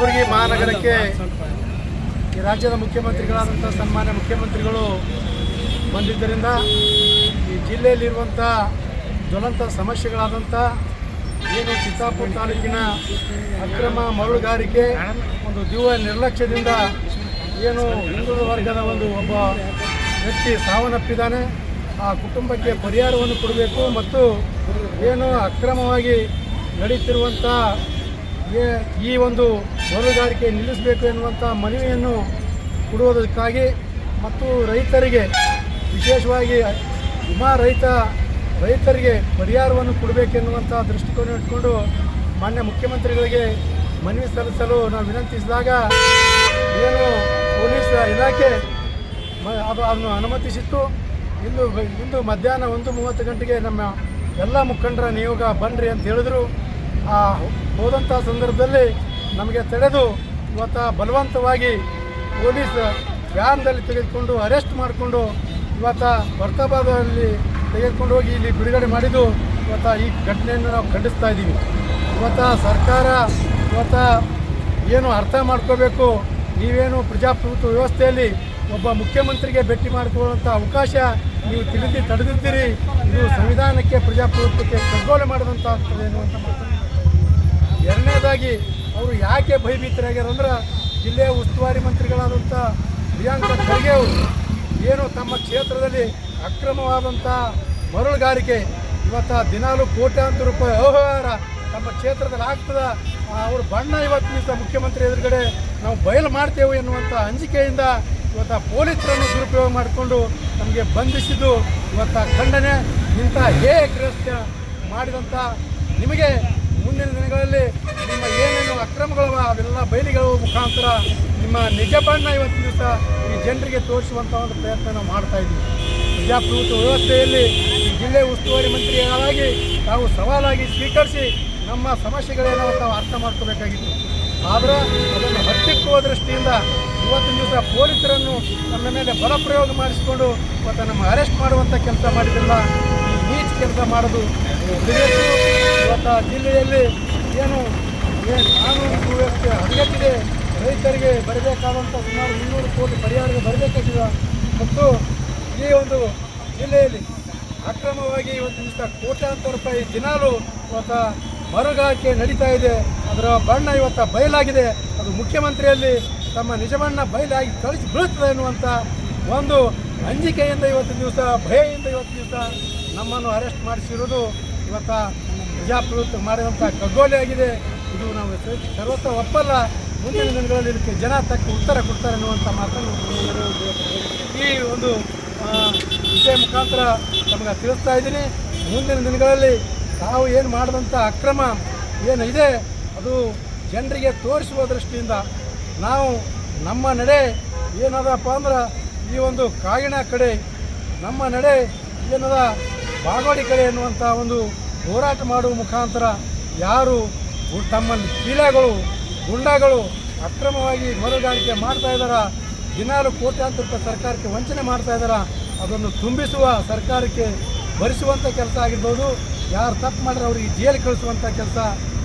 ಕಲಬುರಗಿ ಮಹಾನಗರಕ್ಕೆ ಈ ರಾಜ್ಯದ ಮುಖ್ಯಮಂತ್ರಿಗಳಾದಂಥ ಸನ್ಮಾನ್ಯ ಮುಖ್ಯಮಂತ್ರಿಗಳು ಬಂದಿದ್ದರಿಂದ ಈ ಜಿಲ್ಲೆಯಲ್ಲಿರುವಂಥ ಜ್ವಲಂತ ಸಮಸ್ಯೆಗಳಾದಂಥ ಏನು ಚಿತ್ತಾಪುರ ತಾಲೂಕಿನ ಅಕ್ರಮ ಮರಳುಗಾರಿಕೆ, ಒಂದು ದಿವ್ಯ ನಿರ್ಲಕ್ಷ್ಯದಿಂದ ಏನು ಹಿಂದುಳಿದ ವರ್ಗದ ಒಂದು ಒಬ್ಬ ವ್ಯಕ್ತಿ ಸಾವನ್ನಪ್ಪಿದ್ದಾನೆ. ಆ ಕುಟುಂಬಕ್ಕೆ ಪರಿಹಾರವನ್ನು ಕೊಡಬೇಕು ಮತ್ತು ಏನು ಅಕ್ರಮವಾಗಿ ನಡೀತಿರುವಂಥ ಈ ಒಂದು ಮರಳುಗಾರಿಕೆ ನಿಲ್ಲಿಸಬೇಕು ಎನ್ನುವಂಥ ಮನವಿಯನ್ನು ಕೊಡುವುದಕ್ಕಾಗಿ ಮತ್ತು ರೈತರಿಗೆ, ವಿಶೇಷವಾಗಿ ವಿಮಾ ರೈತ, ರೈತರಿಗೆ ಪರಿಹಾರವನ್ನು ಕೊಡಬೇಕೆನ್ನುವಂಥ ದೃಷ್ಟಿಕೋನ ಇಟ್ಕೊಂಡು ಮಾನ್ಯ ಮುಖ್ಯಮಂತ್ರಿಗಳಿಗೆ ಮನವಿ ಸಲ್ಲಿಸಲು ನಾವು ವಿನಂತಿಸಿದಾಗ ಏನು ಪೊಲೀಸ್ ಇಲಾಖೆ ಅದನ್ನು ಅನುಮತಿಸಿತ್ತು. ಇಂದು ಇಂದು ಮಧ್ಯಾಹ್ನ ಒಂದು ಮೂವತ್ತು ಗಂಟೆಗೆ ನಮ್ಮ ಎಲ್ಲ ಮುಖಂಡರ ನಿಯೋಗ ಬನ್ನಿರಿ ಅಂತ ಹೇಳಿದ್ರು. ಆ ಹೋದಂಥ ಸಂದರ್ಭದಲ್ಲಿ ನಮಗೆ ತಡೆದು ಇವತ್ತು ಬಲವಂತವಾಗಿ ಪೊಲೀಸ್ ವ್ಯಾನ್ದಲ್ಲಿ ತೆಗೆದುಕೊಂಡು ಅರೆಸ್ಟ್ ಮಾಡಿಕೊಂಡು ಇವತ್ತು ಬರ್ತಾಬಾದಲ್ಲಿ ತೆಗೆದುಕೊಂಡು ಹೋಗಿ ಇಲ್ಲಿ ಬಿಡುಗಡೆ ಮಾಡಿದ್ದು ಇವತ್ತು ಈ ಘಟನೆಯನ್ನು ನಾವು ಖಂಡಿಸ್ತಾ ಇದ್ದೀವಿ. ಇವತ್ತು ಸರ್ಕಾರ ಇವತ್ತು ಏನು ಅರ್ಥ ಮಾಡ್ಕೋಬೇಕು, ನೀವೇನು ಪ್ರಜಾಪ್ರಭುತ್ವ ವ್ಯವಸ್ಥೆಯಲ್ಲಿ ಒಬ್ಬ ಮುಖ್ಯಮಂತ್ರಿಗೆ ಭೇಟಿ ಮಾಡಿಕೊಳ್ಳುವಂಥ ಅವಕಾಶ ನೀವು ತಿಳಿದು ತಡೆದಿದ್ದೀರಿ, ಇದು ಸಂವಿಧಾನಕ್ಕೆ ಪ್ರಜಾಪ್ರಭುತ್ವಕ್ಕೆ ಕಗ್ಗೋಲೆ ಮಾಡಿದಂಥ ಆಗ್ತದೆ ಮಾತನ್ನು ಎರಡನೇದಾಗಿ ಅವರು ಯಾಕೆ ಭಯಭೀತರಾಗ್ಯಾರಂದ್ರೆ ಜಿಲ್ಲೆಯ ಉಸ್ತುವಾರಿ ಮಂತ್ರಿಗಳಾದಂಥ ಪ್ರಿಯಾಂಕ ಖರ್ಗೆ ಅವರು. ಏನು ತಮ್ಮ ಕ್ಷೇತ್ರದಲ್ಲಿ ಅಕ್ರಮವಾದಂಥ ಮರಳುಗಾರಿಕೆ ಇವತ್ತು ದಿನಾಲು ಕೋಟ್ಯಾಂತರ ರೂಪಾಯಿ ಅವ್ಯವಹಾರ ತಮ್ಮ ಕ್ಷೇತ್ರದಲ್ಲಿ ಆಗ್ತದ ಅವ್ರ ಬಣ್ಣ ಇವತ್ತು ನಿಂತ ಮುಖ್ಯಮಂತ್ರಿ ಎದುರುಗಡೆ ನಾವು ಬಯಲು ಮಾಡ್ತೇವೆ ಎನ್ನುವಂಥ ಅಂಜಿಕೆಯಿಂದ ಇವತ್ತು ಪೊಲೀಸರನ್ನು ದುರುಪಯೋಗ ಮಾಡಿಕೊಂಡು ನಮಗೆ ಬಂಧಿಸಿದ್ದು ಇವತ್ತು ಖಂಡನೆ ಇಂಥ ಹೇ ಕೃತ್ಯ ಮಾಡಿದಂಥ ನಿಮಗೆ ಮುಂದಿನ ದಿನಗಳಲ್ಲಿ ನಿಮ್ಮ ಏನೇನು ಅಕ್ರಮಗಳು ಅವೆಲ್ಲ ಬಯಲಿಗಳ ಮುಖಾಂತರ ನಿಮ್ಮ ನಿಜ ಬಣ್ಣ ಇವತ್ತು ದಿವಸ ಈ ಜನರಿಗೆ ತೋರಿಸುವಂಥ ಒಂದು ಪ್ರಯತ್ನ ನಾವು ಮಾಡ್ತಾ ಇದ್ದೀವಿ. ಪ್ರಜಾಪ್ರಭುತ್ವ ವ್ಯವಸ್ಥೆಯಲ್ಲಿ ಜಿಲ್ಲೆ ಉಸ್ತುವಾರಿ ಮಂತ್ರಿಗಳಾಗಿ ತಾವು ಸವಾಲಾಗಿ ಸ್ವೀಕರಿಸಿ ನಮ್ಮ ಸಮಸ್ಯೆಗಳೇನೋ ತಾವು ಅರ್ಥ ಮಾಡ್ಕೋಬೇಕಾಗಿತ್ತು. ಆದರೆ ಅದನ್ನು ಹತ್ತಿಕ್ಕುವ ದೃಷ್ಟಿಯಿಂದ ಇವತ್ತಿನ ದಿವಸ ಪೊಲೀಸರನ್ನು ನಮ್ಮ ಮೇಲೆ ಬಲಪ್ರಯೋಗ ಮಾಡಿಸಿಕೊಂಡು ಮತ್ತು ನಮ್ಮ ಅರೆಸ್ಟ್ ಮಾಡುವಂಥ ಕೆಲಸ ಮಾಡಿದ್ರಲ್ಲ ಈ ನೀಚ್ ಕೆಲಸ ಮಾಡೋದು. ಇವತ್ತು ಜಿಲ್ಲೆಯಲ್ಲಿ ಏನು ಕಾನೂನು ಸುವ್ಯವಸ್ಥೆ ಹದಗೆಟ್ಟಿದೆ, ರೈತರಿಗೆ ಬರಬೇಕಾದಂಥ ಸುಮಾರು ಇನ್ನೂರು ಕೋಟಿ ಪರಿಹಾರಕ್ಕೆ ಬರಬೇಕಾಗಿದೆ. ಮತ್ತು ಈ ಒಂದು ಜಿಲ್ಲೆಯಲ್ಲಿ ಅಕ್ರಮವಾಗಿ ಇವತ್ತು ದಿವಸ ಕೋಟ್ಯಾಂತರ ರೂಪಾಯಿ ದಿನಾಲು ಇವತ್ತು ಮರುಗಾಕೆ ನಡೀತಾ ಇದೆ. ಅದರ ಬಣ್ಣ ಇವತ್ತು ಬಯಲಾಗಿದೆ. ಅದು ಮುಖ್ಯಮಂತ್ರಿಯಲ್ಲಿ ತಮ್ಮ ನಿಜವನ್ನ ಬಯಲಾಗಿ ಕಳಿಸಿ ಬೀಳುತ್ತದೆ ಎನ್ನುವಂಥ ಒಂದು ಅಂಜಿಕೆಯಿಂದ ಇವತ್ತು ದಿವಸ, ಭಯದಿಂದ ಇವತ್ತು ದಿವಸ ನಮ್ಮನ್ನು ಅರೆಸ್ಟ್ ಮಾಡಿಸಿರೋದು ಇವತ್ತ ಪ್ರಜಾಪ್ರಭುತ್ವ ಮಾಡಿದಂಥ ಆಗಿದೆ ಇದು ನಾವು ಸರ್ವತ್ರ ಒಪ್ಪಲ್ಲ. ಮುಂದಿನ ದಿನಗಳಲ್ಲಿ ಇದಕ್ಕೆ ಜನ ತಕ್ಕ ಉತ್ತರ ಕೊಡ್ತಾರೆ ಅನ್ನುವಂಥ ಮಾತನ್ನು ಈ ಒಂದು ವಿಷಯ ಮುಖಾಂತರ ನಮಗೆ ತಿಳಿಸ್ತಾ ಇದ್ದೀನಿ. ಮುಂದಿನ ದಿನಗಳಲ್ಲಿ ತಾವು ಏನು ಮಾಡಿದಂಥ ಅಕ್ರಮ ಏನಿದೆ, ಅದು ಜನರಿಗೆ ತೋರಿಸುವ ದೃಷ್ಟಿಯಿಂದ ನಾವು ನಮ್ಮ ನಡೆ ಏನದಪ್ಪ ಅಂದ್ರೆ ಈ ಒಂದು ಕಾಗಿಣ ಕಡೆ, ನಮ್ಮ ನಡೆ ಏನದ, ಬಾಗೋಡಿ ಕಡೆ ಎನ್ನುವಂಥ ಒಂದು ಹೋರಾಟ ಮಾಡುವ ಮುಖಾಂತರ ಯಾರು ತಮ್ಮ ಕೀಲೆಗಳು ಗುಂಡಗಳು ಅಕ್ರಮವಾಗಿ ಮರುಗಾಣಿಕೆ ಮಾಡ್ತಾ ಇದ್ದಾರ ದಿನಾಲು ಕೋಟ್ಯಾಂತರ ರೂಪಾಯಿ ಸರ್ಕಾರಕ್ಕೆ ವಂಚನೆ ಮಾಡ್ತಾ ಇದ್ದಾರ ಅದನ್ನು ತುಂಬಿಸುವ ಸರ್ಕಾರಕ್ಕೆ ಭರಿಸುವಂಥ ಕೆಲಸ ಆಗಿರ್ಬೋದು. ಯಾರು ತಪ್ಪು ಮಾಡಿದ್ರೆ ಅವರಿಗೆ ಜೈಲು ಕಳಿಸುವಂಥ ಕೆಲಸ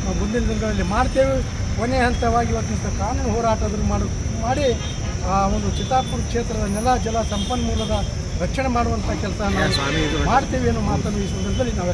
ನಾವು ಮುಂದಿನ ದಿನಗಳಲ್ಲಿ ಮಾಡ್ತೇವೆ. ಕೊನೆ ಹಂತವಾಗಿ ಇವತ್ತಿನ ಕಾನೂನು ಹೋರಾಟವನ್ನು ಮಾಡು ಮಾಡಿ ಆ ಒಂದು ಚಿತ್ತಾಪುರ ಕ್ಷೇತ್ರದ ನೆಲ ಜಲ ಸಂಪನ್ಮೂಲದ ರಕ್ಷಣೆ ಮಾಡುವಂಥ ಕೆಲಸ ಮಾಡ್ತೇವೆ ಅನ್ನೋ ಮಾತನ್ನು ಈ ಸಂದರ್ಭದಲ್ಲಿ ನಾವು